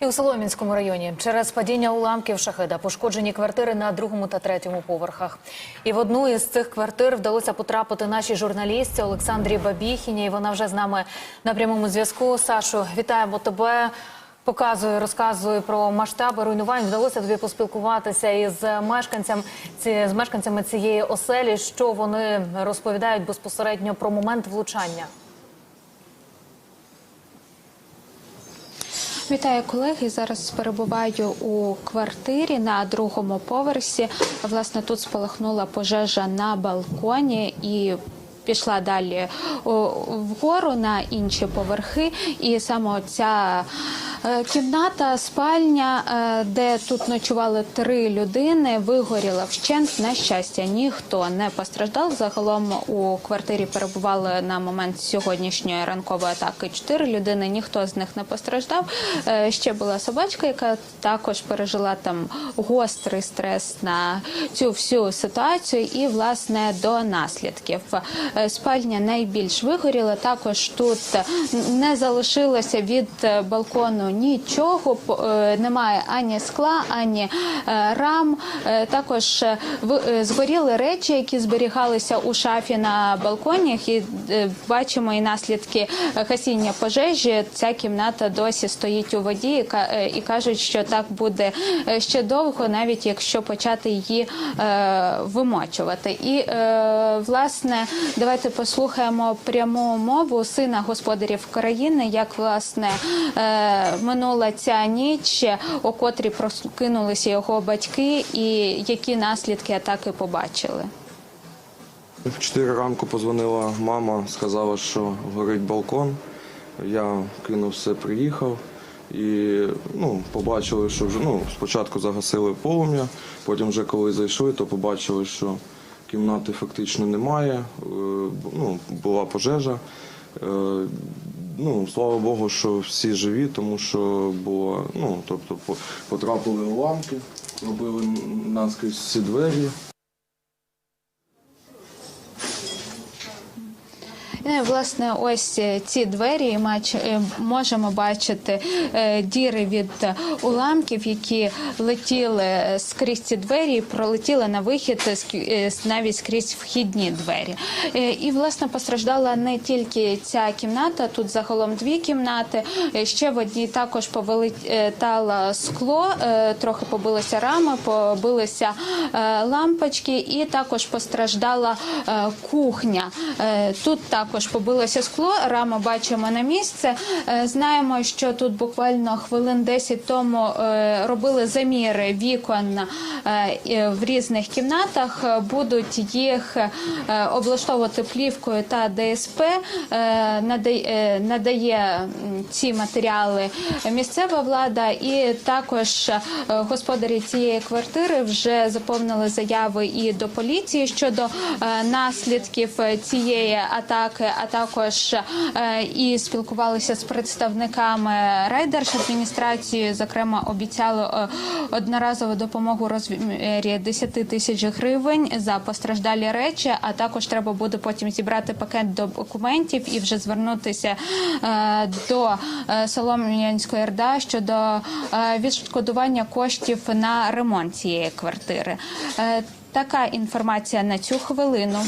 І у Солом'янському районі через падіння уламків шахеда пошкоджені квартири на другому та третьому поверхах. І в одну із цих квартир вдалося потрапити нашій журналістці Олександрі Бабіхіні. І вона вже з нами на прямому зв'язку. Сашу, вітаємо тебе. Показую, розказую про масштаби руйнувань. Вдалося тобі поспілкуватися із мешканцям ці з мешканцями цієї оселі. Що вони розповідають безпосередньо про момент влучання. Вітаю колеги. Зараз перебуваю у квартирі на другому поверсі. Власне, тут спалахнула пожежа на балконі і. Пішла далі вгору на інші поверхи, і саме ця кімната, спальня, е, де тут ночували три людини, вигоріла вщент. На щастя, ніхто не постраждав. Загалом у квартирі перебували на момент сьогоднішньої ранкової атаки чотири людини. Ніхто з них не постраждав. Е, Ще була собачка, яка також пережила там гострий стрес на цю всю ситуацію, і власне до наслідків. Е, Спальня найбільш вигоріла. Також тут не залишилося від е, балкону нічого. Е, Немає ані скла, ані е, рам. Е, Також згоріли речі, які зберігалися у шафі на балконі. І бачимо і наслідки гасіння пожежі. Ця кімната досі стоїть у воді і ка- і кажуть, що так буде ще довго, навіть якщо почати її вимочувати. І власне, давайте послухаємо пряму мову сина господарів країни, як власне минула ця ніч, о котрій прокинулися його батьки, і які наслідки атаки побачили. В 4 ранку позвонила мама, сказала, що горить балкон. Я кинув все, приїхав і ну, побачили, що вже ну, спочатку загасили полум'я, потім вже коли зайшли, то побачили, що кімнати фактично немає. Е, Ну, була пожежа. Ну, слава Богу, що всі живі, тому що було, ну, тобто по- потрапили уламки, робили наскрізь всі двері. Ну, і, Власне, ось е, ці двері е, можемо бачити е, діри від е, уламків, які летіли скрізь ці двері, пролетіли на вихід е, е, навіть скрізь вхідні двері. Е, І власне постраждала не тільки ця кімната, тут загалом дві кімнати. Е, Ще в одній також повилетало скло, е, трохи побилися рами, побилися е, лампочки, і також постраждала е, кухня. Е, Тут також побилося скло, рама бачимо на місце. Е, Знаємо, що тут буквально хвилин 10 тому е, робили заміри вікон е, в різних кімнатах. Будуть їх облаштовувати плівкою та ДСП. Надає- ці матеріали місцева влада, і також господарі цієї квартири вже заповнили заяви і до поліції щодо наслідків цієї атаки, а також е, і спілкувалися з представниками райдержадміністрації. Зокрема, обіцяли е, одноразову допомогу розмірі 10 тисяч гривень за постраждалі речі. А також треба буде потім зібрати пакет документів і вже звернутися е, до Солом'янської РДА щодо відшкодування коштів на ремонт цієї квартири. Така інформація на цю хвилину.